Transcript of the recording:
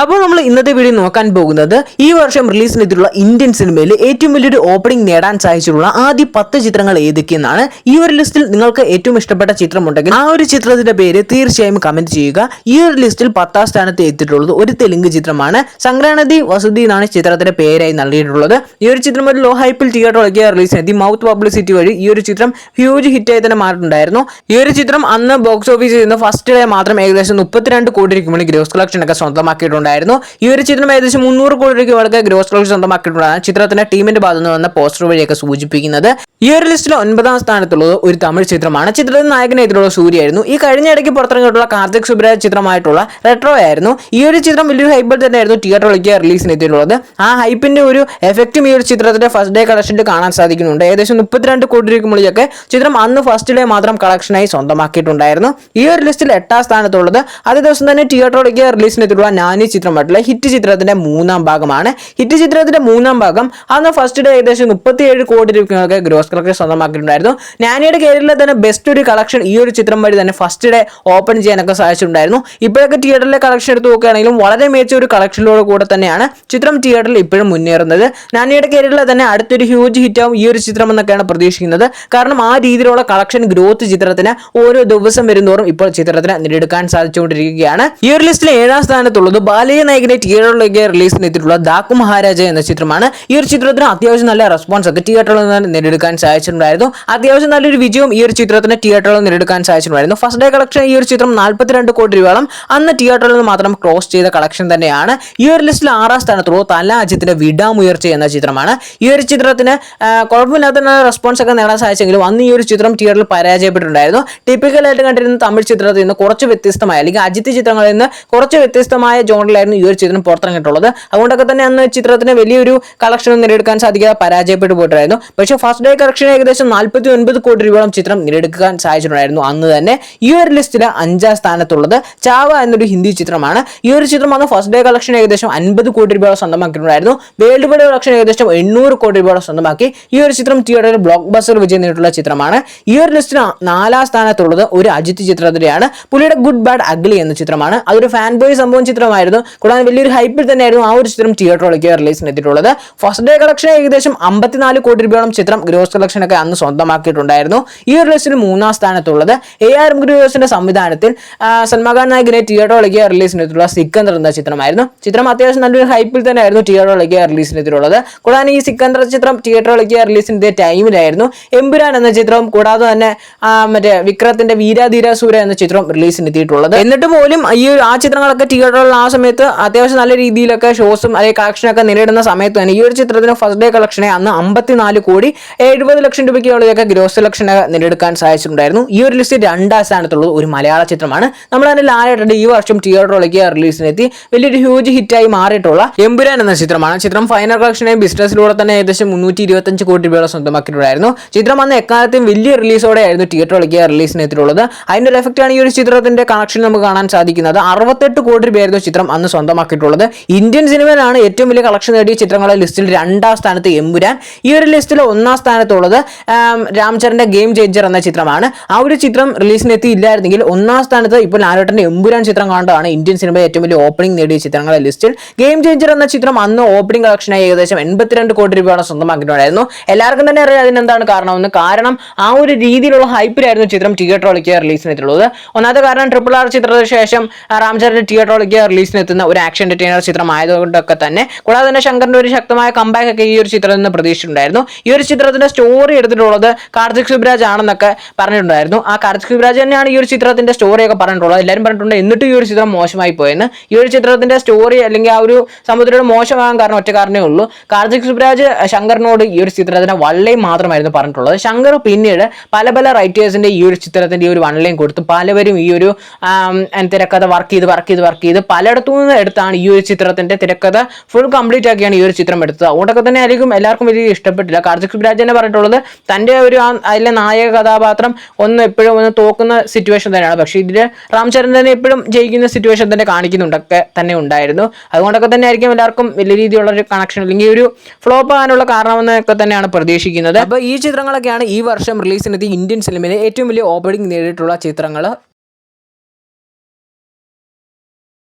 അപ്പോൾ നമ്മൾ ഇന്നത്തെ വീഡിയോ നോക്കാൻ പോകുന്നത് ഈ വർഷം റിലീസിനെത്തിയിട്ടുള്ള ഇന്ത്യൻ സിനിമയിൽ ഏറ്റവും വലിയൊരു ഓപ്പണിംഗ് നേടാൻ സാധിച്ചിട്ടുള്ള ആദ്യ പത്ത് ചിത്രങ്ങൾ ഏതൊക്കെയെന്നാണ് ഈ ഒരു ലിസ്റ്റിൽ നിങ്ങൾക്ക് ഏറ്റവും ഇഷ്ടപ്പെട്ട ചിത്രം ഉണ്ടെങ്കിൽ ആ ഒരു ചിത്രത്തിന്റെ പേര് തീർച്ചയായും കമന്റ് ചെയ്യുക. ഈ ഒരു ലിസ്റ്റിൽ പത്താം സ്ഥാനത്ത് എത്തിയിട്ടുള്ളത് ഒരു തെലുങ്ക് ചിത്രമാണ്. സംക്രാന്തി വസുതി എന്നാണ് ചിത്രത്തിന്റെ പേരായി നൽകിയിട്ടുള്ളത്. ഈ ഒരു ചിത്രം ഒരു ലോ ഹൈപ്പിൽ തിയേറ്ററിലേക്ക് റിലീസിനെത്തി മൗത്ത് പബ്ലിസിറ്റി വഴി ഈ ഒരു ചിത്രം ഹ്യൂജ് ഹിറ്റായി തന്നെ മാറിയിട്ടുണ്ടായിരുന്നു. ഈ ഒരു ചിത്രം അന്ന് ബോക്സ് ഓഫീസിൽ നിന്ന് ഫസ്റ്റ് ഡേ മാത്രം ഏകദേശം മുപ്പത്തിരണ്ട് കോടി രൂപയ്ക്ക് ഗ്രോസ് കളക്ഷൻ ഒക്കെ സ്വന്തമാക്കിയിട്ടുണ്ടായിരുന്നു ഈ ഒരു ചിത്രം ഏകദേശം മുന്നൂറ് കോടി രൂപയ്ക്ക് ഗ്രോസ് കളക്ഷൻ സ്വന്തമാക്കിയിട്ടുള്ളതാണ് ചിത്രത്തിന്റെ ടീമിന്റെ ഭാഗത്ത് നിന്ന് വന്ന പോസ്റ്റർ വഴിയൊക്കെ സൂചിപ്പിക്കുന്നത്. ഈ ഒരു ലിസ്റ്റിൽ ഒൻപതാം സ്ഥാനത്തുള്ളത് ഒരു തമിഴ് ചിത്രമാണ്. ചിത്രത്തിൽ നായകനെതിരുള്ള സൂര്യയായിരുന്നു ഈ കഴിഞ്ഞ ഇടയ്ക്ക് പുറത്തിറങ്ങിയിട്ടുള്ള കാർത്തിക് സുബ്രാജ് ചിത്രമായിട്ടുള്ള റെട്രോ ആയിരുന്നു. ഈ ഒരു ചിത്രം വലിയൊരു ഹൈപ്പിൽ തന്നെയായിരുന്നു തിയേറ്ററിലേക്ക് റിലീസിന് എത്തിയിട്ടുള്ളത് ആ ഹൈപ്പിന്റെ ഒരു എഫക്റ്റും ഈ ഒരു ചിത്രത്തിന്റെ ഫസ്റ്റ് ഡേ കളക്ഷനിൽ കാണാൻ സാധിക്കുന്നുണ്ട്. ഏകദേശം മുപ്പത്തിരണ്ട് കോടി രൂപയ്ക്ക് മുകളിലൊക്കെ ചിത്രം അന്ന് ഫസ്റ്റ് ഡേ മാത്രം കളക്ഷനായി സ്വന്തമാക്കിയിട്ടുണ്ടായിരുന്നു. ഈ ഒരു ലിസ്റ്റിൽ എട്ടാം സ്ഥാനത്തുള്ളത്. അതേ ദിവസം തന്നെ തിയേറ്ററിലേക്ക് റിലീസിന് എത്തിയിട്ടുള്ള നാനി ചിത്രമായിട്ടുള്ള ഹിറ്റ് ചിത്രത്തിന്റെ മൂന്നാം ഭാഗമാണ്. ഹിറ്റ് ചിത്രത്തിന്റെ മൂന്നാം ഭാഗം അന്ന് ഫസ്റ്റ് ഡേ ഏകദേശം മുപ്പത്തിയേഴ് കോടി രൂപയൊക്കെ ഗ്രോസ് കളക്ഷൻ സ്വന്തമാക്കിയിട്ടുണ്ടായിരുന്നു. നാനിയുടെ കരിയറിലെ തന്നെ ബെസ്റ്റ് ഒരു കളക്ഷൻ ഈ ഒരു ചിത്രം വഴി തന്നെ ഫസ്റ്റ് ഡേ ഓപ്പൺ ചെയ്യാനൊക്കെ സാധിച്ചിട്ടുണ്ടായിരുന്നു. ഇപ്പോഴൊക്കെ തിയേറ്ററിലെ കളക്ഷൻ എടുത്ത് നോക്കുകയാണെങ്കിലും വളരെ മികച്ച ഒരു കളക്ഷനിലൂടെ കൂടെ തന്നെയാണ് ചിത്രം തിയേറ്ററിൽ ഇപ്പോഴും മുന്നേറുന്നത്. നാനിയുടെ കരിയറിലെ തന്നെ അടുത്തൊരു ഹ്യൂജ് ഹിറ്റാവും ഈ ഒരു ചിത്രം എന്നൊക്കെയാണ് പ്രതീക്ഷിക്കുന്നത്. കാരണം ആ രീതിയിലുള്ള കളക്ഷൻ ഗ്രോത്ത് ചിത്രത്തിന് ഓരോ ദിവസം വരുന്നതോറും ഇപ്പോൾ ചിത്രത്തിന് നേടിയെടുക്കാൻ സാധിച്ചുകൊണ്ടിരിക്കുകയാണ്. ഈ ഒരു ലിസ്റ്റിൽ ഏഴാം സ്ഥാനത്തുള്ളത് ബാലയ നായകനെ തിയേറ്ററിലേക്ക് റിലീസിന് എത്തിയിട്ടുള്ള ദാക്കു മഹാരാജ എന്ന ചിത്രമാണ്. ഈ ഒരു ചിത്രത്തിന് അത്യാവശ്യം നല്ല റെസ്പോൺസ് ഒക്കെ തിയേറ്ററിൽ നിന്ന് നേടിയെടുക്കാൻ സാധിച്ചിട്ടുണ്ടായിരുന്നു. അത്യാവശ്യം നല്ലൊരു വിജയം ഈ ഒരു ചിത്രത്തിന് തിയേറ്ററിൽ നേടിയെടുക്കാൻ സാധിച്ചിട്ടുണ്ടായിരുന്നു. ഫസ്റ്റ് ഡേ കളക്ഷൻ ഈ ഒരു ചിത്രം നാൽപ്പത്തിരണ്ട് കോടി രൂപയോളം. അന്ന് തിയേറ്ററിൽ നിന്ന് മാത്രം ക്രോസ് ചെയ്ത കളക്ഷൻ തന്നെയാണ്. ഈ ഒരു ലിസ്റ്റിൽ ആറാം സ്ഥാനത്തുള്ള തല അജിത്തിന്റെ വിടാമുയർച്ച എന്ന ചിത്രമാണ്. ഈ ഒരു ചിത്രത്തിന് കുഴപ്പമില്ലാത്ത റെസ്പോൺസ് ഒക്കെ നേടാൻ സാധിച്ചെങ്കിലും അന്ന് ഈ ഒരു ചിത്രം തിയേറ്ററിൽ പരാജയപ്പെട്ടിട്ടുണ്ടായിരുന്നു. ടിപ്പിക്കലായിട്ട് കണ്ടിരുന്ന തമിഴ് ചിത്രത്തിൽ നിന്ന് കുറച്ച് വ്യത്യസ്തമായ അല്ലെങ്കിൽ അജിത്ത് ചിത്രങ്ങളിൽ നിന്ന് കുറച്ച് വ്യത്യസ്തമായ ജോണിലായിരുന്നു ഈ ഒരു ചിത്രം പുറത്തിറങ്ങിയിട്ടുള്ളത്. അതുകൊണ്ടൊക്കെ തന്നെ അന്ന് ചിത്രത്തിന് വലിയൊരു കളക്ഷൻ നേടിയെടുക്കാൻ സാധിക്കാതെ പരാജയപ്പെട്ടു പോയിട്ടായിരുന്നു പക്ഷേ ഫസ്റ്റ് ഡേ കളക്ഷൻ ഏകദേശം നാൽപ്പത്തി ഒൻപത് കോടി രൂപയോളം ചിത്രം നേടിയെടുക്കാൻ സാധിച്ചിട്ടുണ്ടായിരുന്നു അന്ന് തന്നെ. ഈ ഒരു ലിസ്റ്റിൽ അഞ്ചാം സ്ഥാനത്തുള്ളത് ചാവ എന്നൊരു ഹിന്ദി ചിത്രമാണ്. ഈ ഒരു ചിത്രം അന്ന് ഫസ്റ്റ് ഡേ കളക്ഷൻ ഏകദേശം അൻപത് കോടി രൂപയോളം സ്വന്തമാക്കിയിട്ടുണ്ടായിരുന്നു. വേൾഡ് വൈഡ് കളക്ഷൻ ഏകദേശം എണ്ണൂറ് കോടി രൂപയോളം സ്വന്തമാക്കി ഈ ഒരു ചിത്രം തിയേറ്ററിൽ ബ്ലോക്ക് ബസ്റ്റർ വിജയം നേരിട്ടുള്ള ചിത്രമാണ്. ഈ ഒരു ലിസ്റ്റിൽ നാലാം സ്ഥാനത്തുള്ളത് ഒരു അജിത് ചിത്രത്തിലെയാണ് പുള്ളിയുടെ ഗുഡ് ബാഡ് അഗ്ലി എന്ന ചിത്രമാണ്. അതൊരു ഫാൻ ബോയ് സംഭവം ചിത്രമായിരുന്നു. കൂടാതെ വലിയൊരു ഹൈപ്പിൽ തന്നെയായിരുന്നു ആ ഒരു ചിത്രം തിയേറ്ററിലേക്ക് റിലീസിന് എത്തിയിട്ടുള്ളത് ഫസ്റ്റ് ഡേ കളക്ഷൻ ഏകദേശം അമ്പത്തിനാല് കോടി രൂപയോളം ചിത്രം ഗ്രോസ് കളക്ഷൻ ഒക്കെ അന്ന് സ്വന്തമാക്കിയിട്ടുണ്ടായിരുന്നു. ഈ റിലീസിന് മൂന്നാം സ്ഥാനത്തുള്ളത് എ ആർ ഗ്രൂവേഴ്സിന്റെ സംവിധാനത്തിൽ ഖാൻ നായകനെ തിയേറ്ററിലേക്ക് റിലീസിന് എത്തിയിട്ടുള്ള സിക്കന്ദർ എന്ന ചിത്രമായിരുന്നു. ചിത്രം അത്യാവശ്യം നല്ലൊരു ഹൈപ്പിൽ തന്നെയായിരുന്നു തിയേറ്ററിലേക്ക് റിലീസിന് എത്തിയിട്ടുള്ളത് കൂടാതെ ഈ സിക്കന്ദർ ചിത്രം തിയേറ്ററിലേക്ക് റിലീസിന്റെ ടൈമിലായിരുന്നു എമ്പുരാൻ എന്ന ചിത്രം കൂടാതെ തന്നെ മറ്റേ വിക്രത്തിന്റെ വീരാധീര സൂര എന്ന ചിത്രം റിലീസിന് എത്തിയിട്ടുള്ളത് എന്നിട്ട് പോലും ഈ ആ ചിത്രങ്ങളൊക്കെ തിയേറ്ററിൽ ആ സമയത്ത് അത്യാവശ്യം നല്ല രീതിയിലൊക്കെ ഷോസും അല്ലെങ്കിൽ കളക്ഷനൊക്കെ നേരിടുന്ന സമയത്ത് തന്നെ ഈ ഒരു ചിത്രത്തിന് ഫസ്റ്റ് ഡേ കളക്ഷനെ അന്ന് അമ്പത്തിനാല് കോടി എഴുപത് ലക്ഷം രൂപയ്ക്കുള്ളതൊക്കെ ഗ്രോസ് കളക്ഷൻ നേടിയെടുക്കാൻ സാധിച്ചിട്ടുണ്ടായിരുന്നു. ഈ ഒരു ലിസ്റ്റ് രണ്ടാം സ്ഥാനത്തുള്ളത് ഒരു മലയാള ചിത്രമാണ്. നമ്മൾ തന്നെ ലാലായിട്ട് ഈ വർഷം തിയേറ്ററിലേക്ക് റിലീസിനെത്തി വലിയൊരു ഹ്യൂജ് ഹിറ്റായി മാറിയിട്ടുള്ള എമ്പുരാൻ എന്ന ചിത്രമാണ്. ചിത്രം ഫൈനൽ കളക്ഷനെ ബിസിനസ്സിലൂടെ തന്നെ ഏകദേശം മുന്നൂറ്റി ഇരുപത്തഞ്ച് കോടി രൂപയോളം സ്വന്തമാക്കിയിട്ടുണ്ടായിരുന്നു. ചിത്രം അന്ന് എക്കാലത്തെയും വലിയ റിലീസോടെ ആയിരുന്നു തിയേറ്ററിലേക്ക് റിലീസിനെത്തിയിട്ടുള്ളത് അതിന്റെ ഒരു എഫക്റ്റാണ് ഈ ഒരു ചിത്രത്തിന്റെ കണക്ഷൻ നമുക്ക് കാണാൻ സാധിക്കുന്നത്. അറുപത്തെട്ട് കോടി രൂപയായിരുന്നു ചിത്രം അന്ന് സ്വന്തമാക്കിയിട്ടുള്ളത്. ഇന്ത്യൻ സിനിമയിലാണ് ഏറ്റവും വലിയ കളക്ഷൻ നേടിയ ചിത്രങ്ങളുടെ ലിസ്റ്റിൽ രണ്ടാം സ്ഥാനത്ത് എമ്പുരാൻ. ഈ ഒരു ലിസ്റ്റിൽ ഒന്നാം സ്ഥാനത്തുള്ളത് രാംചരന്റെ ഗെയിം ചേഞ്ചർ എന്ന ചിത്രമാണ്. ആ ഒരു ചിത്രം റിലീസിന് എത്തിയില്ലായിരുന്നെങ്കിൽ ഒന്നാം സ്ഥാനത്ത് ഇപ്പോൾ ലാലോട്ടന്റെ എമ്പുരാൻ ചിത്രം കാണേണ്ടതാണ് ഇന്ത്യൻ സിനിമയിൽ ഏറ്റവും വലിയ ഓപ്പണിംഗ് നേടിയ ചിത്രങ്ങളുടെ ലിസ്റ്റിൽ. ഗെയിം ചേഞ്ചർ എന്ന ചിത്രം അന്ന് ഓപ്പണിംഗ് കളക്ഷനായി ഏകദേശം എൺപത്തിരണ്ട് കോടി രൂപയാണ് സ്വന്തമാക്കിയിട്ടുണ്ടായിരുന്നു. എല്ലാവർക്കും തന്നെ അറിയാം അതിനെന്താണ് കാരണമെന്ന്. കാരണം ആ ഒരു രീതിയിലുള്ള ഹൈപ്പിലായിരുന്നു ചിത്രം തിയേറ്ററിലേക്ക് റിലീസിന് എത്തിയിട്ടുള്ളത് ഒന്നാമത്തെ കാരണം ട്രിപ്പിൾ ആർ ചിത്രത്തിന് ശേഷം രാംചരന്റെ തിയേറ്ററിലേക്ക് റിലീസിന് എത്തുന്ന ഒരു ആക്ഷൻ എന്റർടൈനർ ചിത്രം ആയതുകൊണ്ടൊക്കെ തന്നെ കൂടാതെ തന്നെ ശങ്കറിന്റെ ഒരു ശക്തമായ കമ്പാക്ക് ഒക്കെ ഈ ഒരു ചിത്രത്തിൽ നിന്ന് പ്രതീക്ഷിച്ചിട്ടുണ്ടായിരുന്നു. ഈ ഒരു ചിത്രത്തിന്റെ സ്റ്റോറി എടുത്തിട്ടുള്ളത് കാർത്തിക് സുബ്രാജ് ആണെന്നൊക്കെ പറഞ്ഞിട്ടുണ്ടായിരുന്നു. ആ കാർത്തിക് സുബ്രാജ് തന്നെയാണ് ഈ ഒരു ചിത്രത്തിന്റെ സ്റ്റോറി ഒക്കെ പറഞ്ഞിട്ടുള്ളത്. എല്ലാവരും പറഞ്ഞിട്ടുണ്ട് എന്നിട്ട് ഈ ഒരു ചിത്രം മോശമായി പോയെന്ന്. ഈ ഒരു ചിത്രത്തിന്റെ സ്റ്റോറി അല്ലെങ്കിൽ ആ ഒരു സമുദ്രയുടെ മോശമാകാൻ കാരണം ഒറ്റ കാരണമേ ഉള്ളൂ. കാർത്തിക് സുബ്രാജ് ശങ്കറിനോട് ഈ ഒരു ചിത്രത്തിന് വള്ളയും മാത്രമായിരുന്നു പറഞ്ഞിട്ടുള്ളത്. ശങ്കർ പിന്നീട് പല പല റൈറ്റേഴ്സിന്റെ ഈ ഒരു ചിത്രത്തിന്റെ ഈ ഒരു വൺലൈൻ കൊടുത്തു പലവരും ഈ ഒരു തിരക്കഥ വർക്ക് ചെയ്ത് വർക്ക് ചെയ്ത് വർക്ക് ചെയ്ത് പലയിടത്തു നിന്ന് എടുത്താണ് ഈ ഒരു ചിത്രത്തിന്റെ തിരക്കഥ. ഫുൾ കംപ്ലീറ്റ് ആക്കിയാണ് ഈ ഒരു ചിത്രം എടുത്തത്. അതുകൊണ്ടൊക്കെ തന്നെ ആയിരിക്കും എല്ലാവർക്കും വലിയ ഇഷ്ടപ്പെട്ടില്ല. കാർത്തിക് സുബ്രാജ് തന്നെ പറഞ്ഞിട്ടുള്ളത് തന്റെ ഒരു അതിലെ നായക കഥാപാത്രം ഒന്ന് എപ്പോഴും ഒന്ന് തോക്കുന്ന സിറ്റുവേഷൻ തന്നെയാണ്. പക്ഷേ ഇതിൽ രാംചരൺ തന്നെ എപ്പോഴും ജയിക്കുന്ന സിറ്റുവേഷൻ തന്നെ കാണിക്കുന്നുണ്ടൊക്കെ തന്നെ ഉണ്ടായിരുന്നു. അതുകൊണ്ടൊക്കെ തന്നെ ആയിരിക്കും എല്ലാവർക്കും വലിയ രീതിയിലുള്ള ഒരു കണക്ഷൻ അല്ലെങ്കിൽ ഒരു ഫ്ലോപ്പ് ആകാനുള്ള കാരണമെന്നൊക്കെ തന്നെയാണ് പ്രതീക്ഷിക്കുന്നത്. അപ്പോൾ ഈ ചിത്രങ്ങളൊക്കെയാണ് ഈ വർഷം റിലീസിനെത്തി ഇന്ത്യൻ സിനിമയിലെ ഏറ്റവും വലിയ ഓപ്പണിംഗ് നേടിയിട്ടുള്ള ചിത്രങ്ങൾ